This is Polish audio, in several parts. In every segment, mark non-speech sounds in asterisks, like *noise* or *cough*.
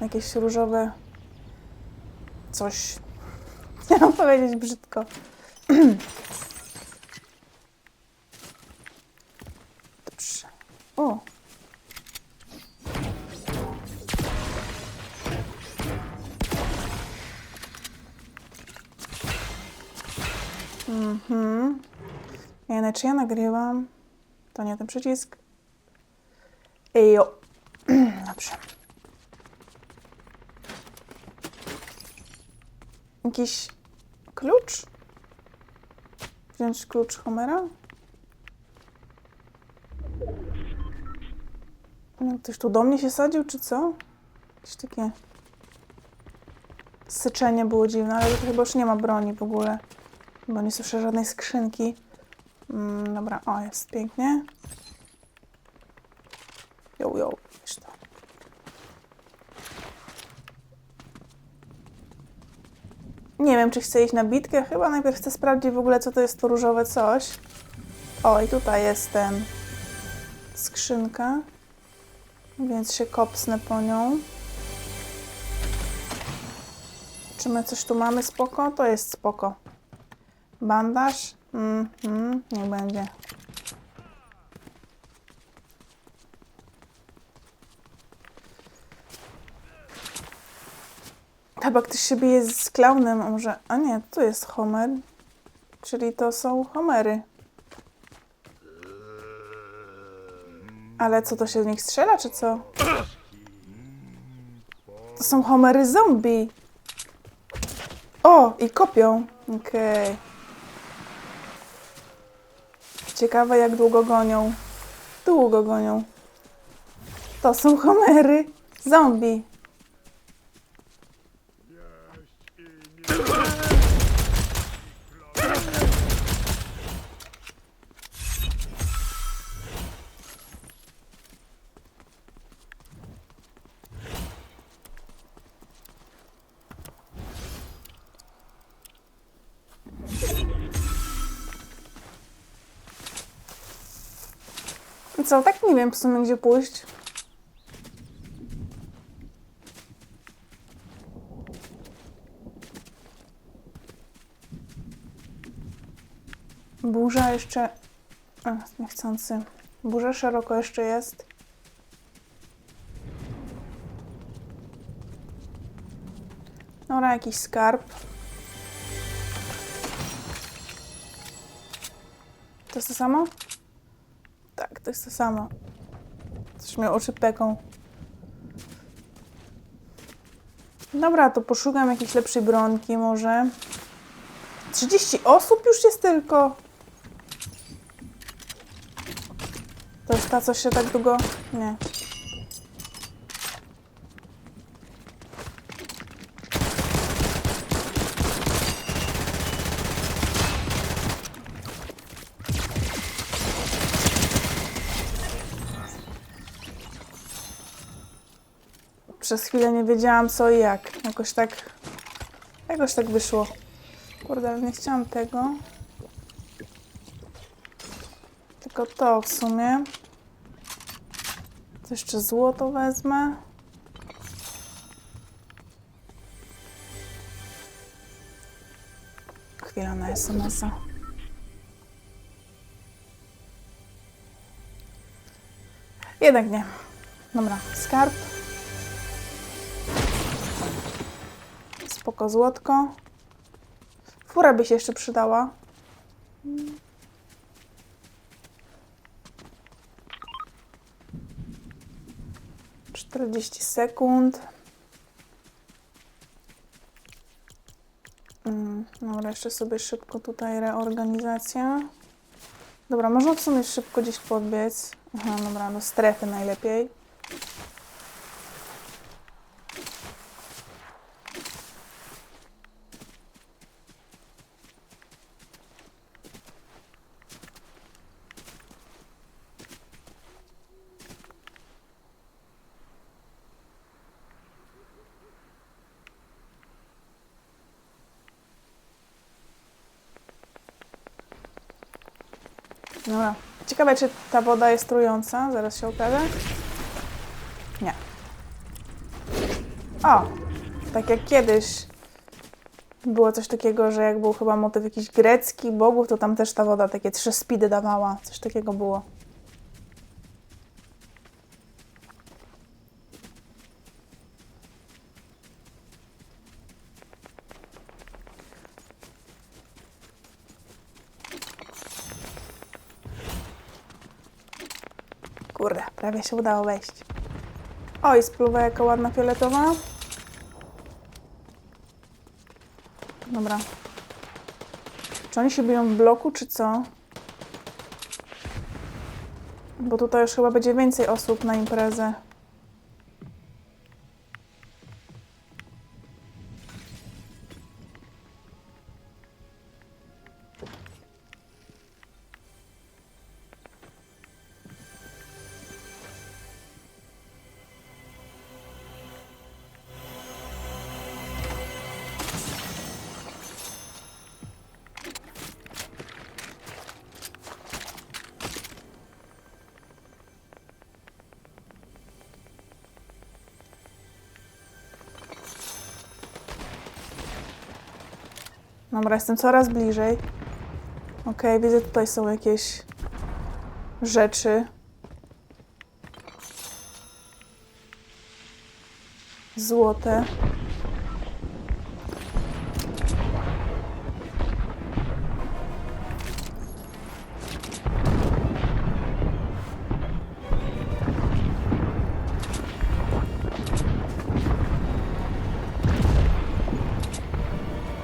Jakieś różowe... Coś. *laughs* Mam powiedzieć brzydko. *clears throat* Dobrze. O! Mhm. Nie czy ja nagrywam. To nie ten przycisk. Ejo. *clears throat* Dobrze. Jakiś klucz? Wziąć klucz Homera? Ktoś tu do mnie się sadził, czy co? Jakieś takie syczenie było dziwne, ale tu chyba już nie ma broni w ogóle. Bo nie słyszę żadnej skrzynki. Mm, dobra, o, jest pięknie. Jo, jo, wiesz to. Nie wiem, czy chcę iść na bitkę. Chyba najpierw chcę sprawdzić w ogóle, co to jest to różowe coś. O, i tutaj jest ten skrzynka. Więc się kopsnę po nią. Czy my coś tu mamy spoko? To jest spoko. Bandaż? Mhm, niech będzie. Chyba ktoś się bije z klaunem, a może... A nie, tu jest Homer. Czyli to są Homery. Ale co, to się w nich strzela, czy co? To są Homery zombie. O, i kopią. Okej. Ciekawe, jak długo gonią. Długo gonią. To są Homery zombie. I co, tak nie wiem w sumie gdzie pójść. Burza jeszcze... Ach, niechcący. Burza szeroko jeszcze jest. Dobra, jakiś skarb. To jest to samo? Tak, to jest to samo. Coś mnie oczy peką. Dobra, to poszukam jakiejś lepszej bronki może. 30 osób już jest tylko. To jest ta, co się tak długo... Nie. Przez chwilę nie wiedziałam co i jak. Jakoś tak... Jakoś tak wyszło. Kurde, nie chciałam tego. Tylko to w sumie. To jeszcze złoto wezmę. Chwila na SMS-a. Jednak nie. Dobra, skarb. Spoko złotko. Fura by się jeszcze przydała. 40 sekund. Mm, Dobra, jeszcze sobie szybko tutaj reorganizacja. Dobra, można w sumie szybko gdzieś podbiec. Aha, dobra, do strefy najlepiej. Dobra. Ciekawe, czy ta woda jest trująca. Zaraz się okaże. Nie. O! Tak jak kiedyś było coś takiego, że jak był chyba motyw jakiś grecki, bogów, to tam też ta woda takie trzy speedy dawała. Coś takiego było. Kurde, prawie się udało wejść. Oj, spluwa jaka ładna fioletowa. Dobra. Czy oni się biją w bloku, czy co? Bo tutaj już chyba będzie więcej osób na imprezę. Dobra, jestem coraz bliżej. Okej, widzę, tutaj są jakieś rzeczy. Złote.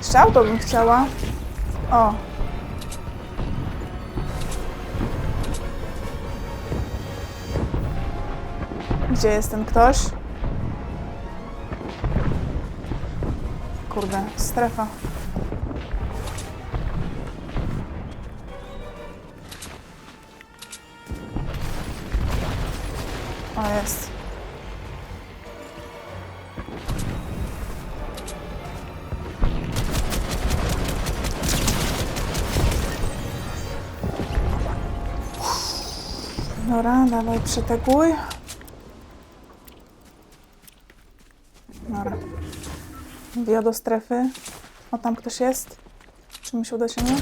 Jeszcze auto bym chciała. O. Gdzie jest ten ktoś? Kurde, strefa. Dobra, dawaj przyteguj. Dobra. Wija do strefy. O, tam ktoś jest. Czy mi się uda się nie?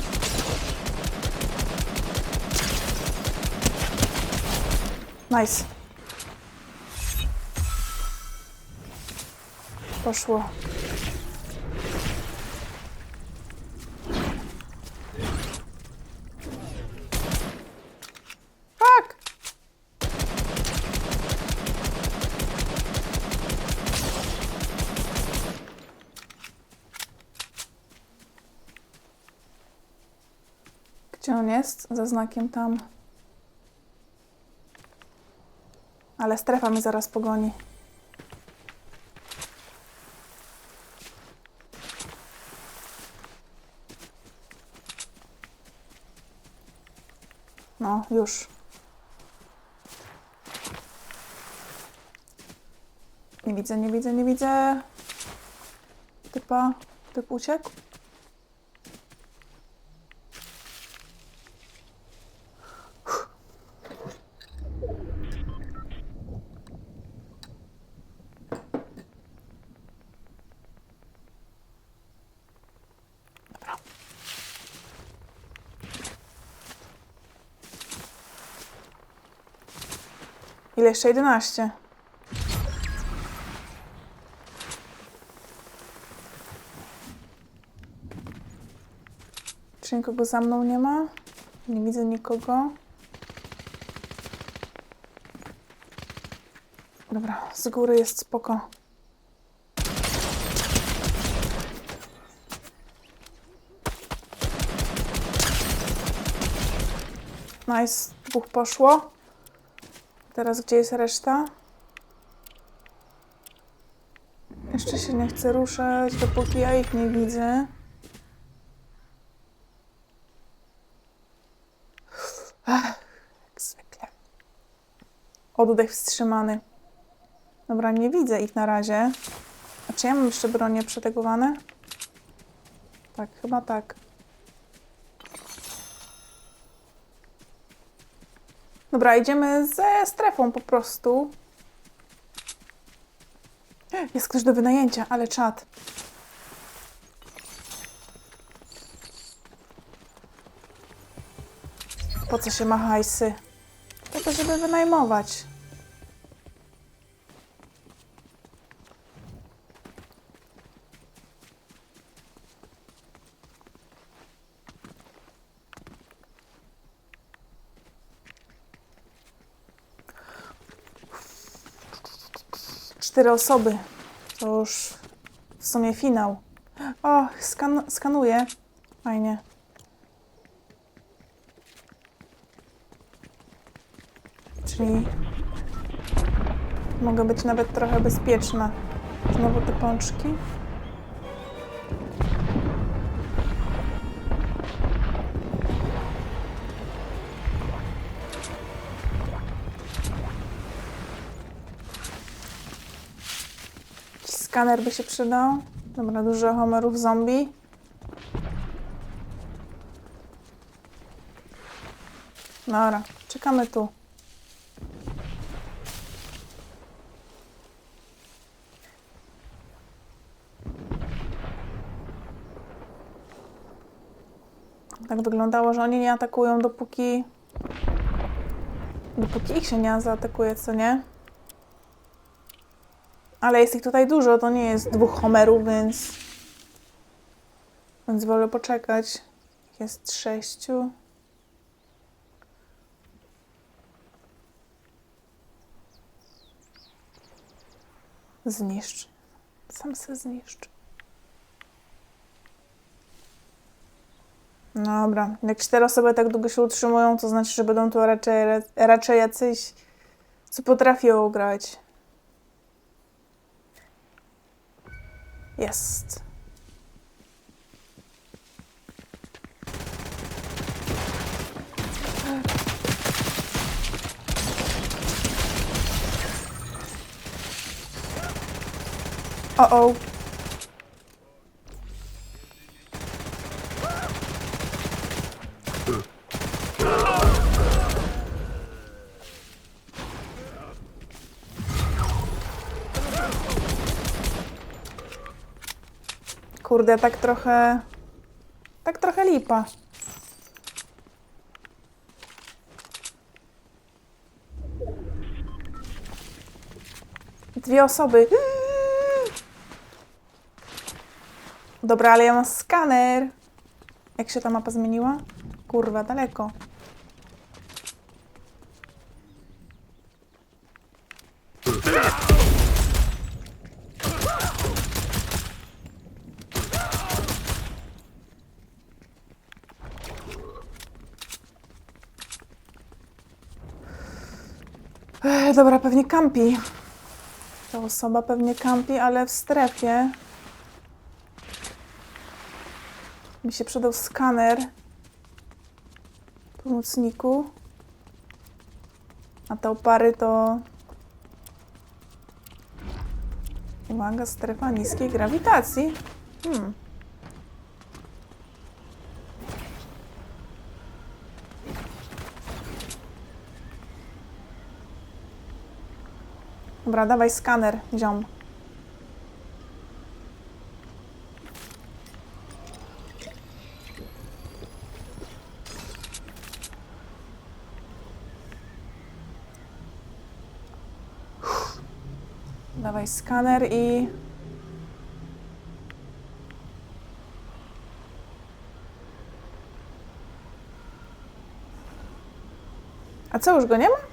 Nice. Poszło. Fuck! Gdzie on jest? Za znakiem tam. Ale strefa mi zaraz pogoni. No, już. Nie widzę, nie widzę, nie widzę. Typa, typ uciekł. Ile jeszcze? 11. Czy nikogo za mną nie ma? Nie widzę nikogo. Dobra, z góry jest spoko. Nice, dwóch poszło. Teraz gdzie jest reszta? Jeszcze się nie chcę ruszać, dopóki ja ich nie widzę. Ach, jak zwykle. Oddech wstrzymany. Dobra, nie widzę ich na razie. A czy ja mam jeszcze bronie przetegowane? Tak, chyba tak. Dobra, idziemy ze strefą po prostu. Jest ktoś do wynajęcia, ale czad. Po co się ma hajsy? To, żeby wynajmować. Cztery osoby. To już w sumie finał. O, skan skanuję. Fajnie. Czyli mogę być nawet trochę bezpieczna. Znowu te pączki. Skaner by się przydał. Dobra, dużo homerów zombie. Dobra, czekamy tu. Tak wyglądało, że oni nie atakują dopóki... Dopóki ich się nie zaatakuje, co nie? Ale jest ich tutaj dużo, to nie jest dwóch homerów, więc... Więc wolę poczekać. Jest sześciu. Zniszcz. Sam se zniszcz. Dobra, jak cztery osoby tak długo się utrzymują, to znaczy, że będą to raczej, raczej jacyś, co potrafią grać. Jest. O, Kurde, tak trochę. Tak trochę lipa. Dwie osoby. Dobra, ale ja mam skaner. Jak się ta mapa zmieniła? Kurwa, daleko. Ech, dobra, pewnie kampi. Ta osoba pewnie kampi, ale w strefie. Mi się przydał skaner pomocniku. A te opary to. Uwaga, strefa niskiej grawitacji. Hmm. Dobra, dawaj skaner, ziom. Dawaj skaner i... A co, już go nie ma?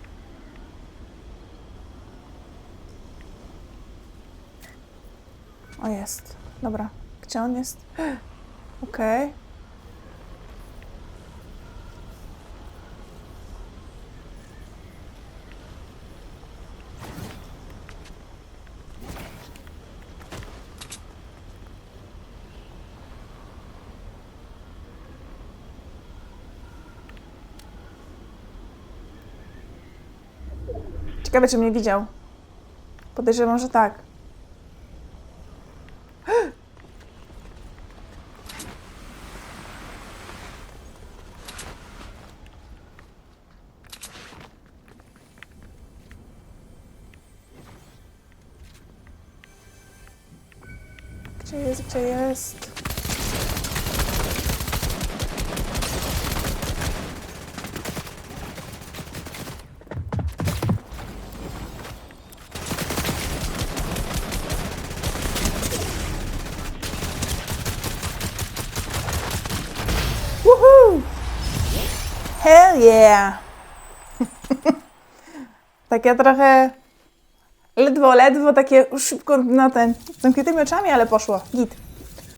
O, jest. Dobra. Gdzie on jest? *gasps* Okej. Ciekawe, czy mnie widział. Podejrzewam, że tak. Gdzie jest, gdzie jest? Woohoo! Hell yeah! *laughs* Takie trochę ledwo, ledwo, takie szybko na ten, z zamkniętymi oczami, ale poszło. Git.